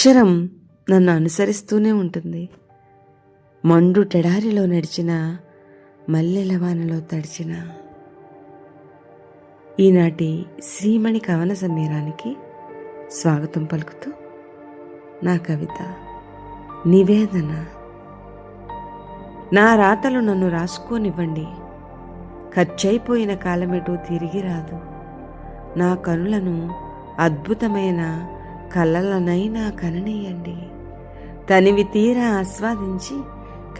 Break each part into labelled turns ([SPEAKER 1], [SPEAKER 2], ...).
[SPEAKER 1] అక్షరం నన్ను అనుసరిస్తూనే ఉంటుంది. మండు టెడారిలో నడిచిన మల్లెల వానలో తడిచిన. ఈనాటి శ్రీమణి కవన సమీరానికి స్వాగతం పలుకుతూ నా కవిత నివేదన. నా రాతలు నన్ను రాసుకోనివ్వండి. ఖర్చయిపోయిన కాలమెటూ తిరిగి రాదు. నా కనులను అద్భుతమైన కలలనైనా కననీయండి. తనివి తీరా ఆస్వాదించి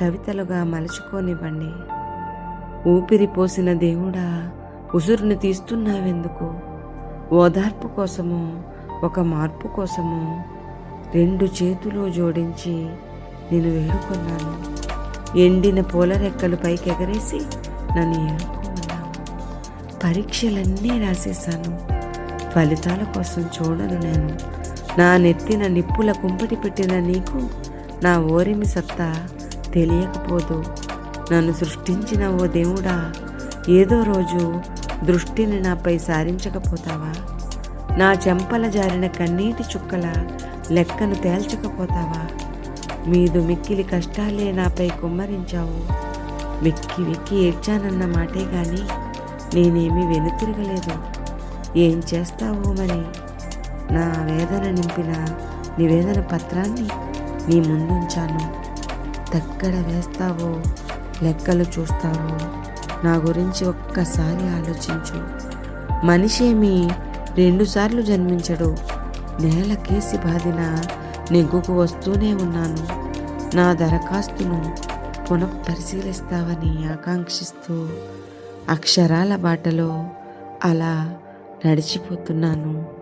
[SPEAKER 1] కవితలుగా మలుచుకోనివ్వండి. ఊపిరి పోసిన దేవుడా ఉసురుని తీస్తున్నావెందుకు? ఓదార్పు కోసము ఒక మార్పు కోసము రెండు చేతులు జోడించి నేను వేడుకున్నాను. ఎండిన పూల రెక్కలు పైకి ఎగరేసి నన్ను ఏడుకోమన్నావు పరీక్షలన్నీ రాసేశాను. ఫలితాల కోసం చూడను నేను. నా నెత్తిన నిప్పుల కుంపటి పెట్టిన నీకు నా ఓరిమి సత్తా తెలియకపోదు. నన్ను సృష్టించిన ఓ దేవుడా ఏదో రోజు దృష్టిని నాపై సారించకపోతావా? నా చెంపల జారిన కన్నీటి చుక్కల లెక్కను తేల్చకపోతావా? మీదు మిక్కిలి కష్టాలే నాపై కుమ్మరించావు. వెక్కి వెక్కి ఏడ్చానన్న మాటే కానీ నేనేమీ వెనుతిరగలేదు. ఏం చేస్తావో మరి? నా వేదన నింపిన నివేదన పత్రాన్ని నీ ముందుంచాను. ఎక్కడ వేస్తావో లెక్కలు చూస్తావో నా గురించి ఒక్కసారి ఆలోచించు. మనిషేమి రెండుసార్లు జన్మించడు. నేల కేసి బాధిన నెగ్గుకు వస్తూనే ఉన్నాను. నా దరఖాస్తును పునఃపరిశీలిస్తావని ఆకాంక్షిస్తూ అక్షరాల బాటలో అలా నడిచిపోతున్నాను.